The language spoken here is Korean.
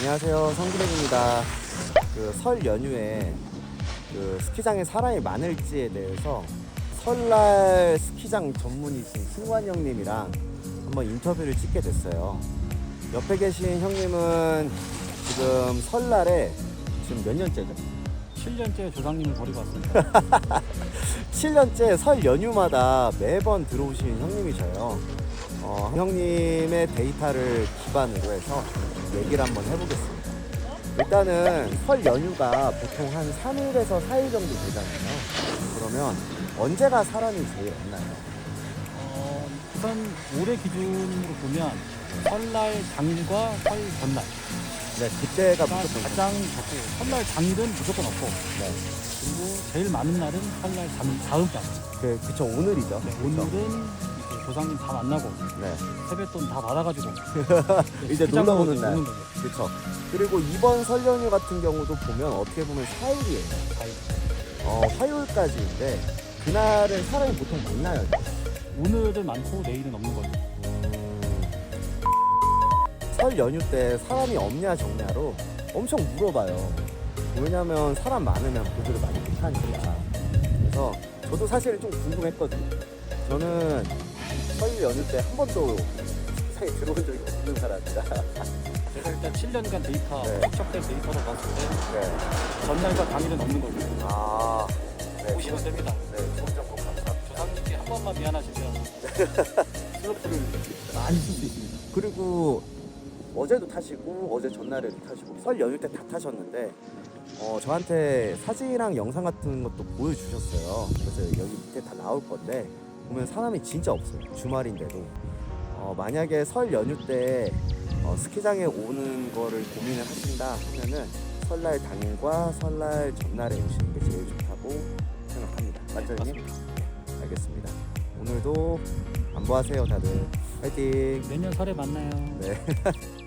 안녕하세요 성기백입니다. 그 설 연휴에 그 스키장에 사람이 많을지에 대해서 설날 스키장 전문이신 승관 형님이랑 한번 인터뷰를 찍게 됐어요. 옆에 계신 형님은 지금 설날에 지금 몇 년째죠? 7년째 조상님을 버리고 왔습니다. 7년째 설 연휴마다 매번 들어오시는 형님이셔요. 어, 형님의 데이터를 기반으로 해서 얘기를 한번 해보겠습니다. 일단은 설 연휴가 보통 한 3일에서 4일 정도 되잖아요. 그러면 언제가 사람이 제일 없나요? 어, 우선 올해 기준으로 보면 설날 당일과 설 전날 네, 그때가 가 무조건 가장 적고 설날 당일은 무조건 없고 네. 그리고 제일 많은 날은 설날 당, 다음 날. 그, 그쵸 오늘이죠. 네, 그쵸? 오늘은 조상님 다 만나고 네, 세뱃돈 다 받아가지고 이제 놀러 오는 날. 거죠. 그쵸. 그리고 이번 설 연휴 같은 경우도 보면 어떻게 보면 4일이에요. 다행. 어, 화요일까지인데 그날은 사람이 보통 많나요? 오늘은 많고 내일은 없는 거죠. 설 연휴 때 사람이 없냐 적냐로 엄청 물어봐요. 왜냐면 사람 많으면 보드를 많이 못하니까. 그래서 저도 사실 좀 궁금했거든요. 저는 설 연휴 때 한 번도 세상에 들어온 적이 없는 사람이라. 제가 일단 7년간 데이터 네. 축적된 데이터로 봤을 때 네. 전날과 당일은 없는 거죠. 아, 네. 보시면 됩니다. 네, 좋은 정보 감사합니다. 조상님께 한 번만 미안하시면 슬로프를 많이 쓸 수 있습니다. 그리고 어제도 타시고 어제 전날에도 타시고 설 연휴 때 다 타셨는데 어, 저한테 사진이랑 영상 같은 것도 보여주셨어요. 그래서 여기 밑에 다 나올 건데 보면 사람이 진짜 없어요. 주말인데도 어, 만약에 설 연휴 때 어, 스키장에 오는 거를 고민을 하신다 하면은 설날 당일과 설날 전날에 오시는 게 제일 좋다고 생각합니다. 맞죠? 맞습니다. 알겠습니다. 오늘도 안보하세요, 다들. 화이팅! 내년 설에 만나요. 네.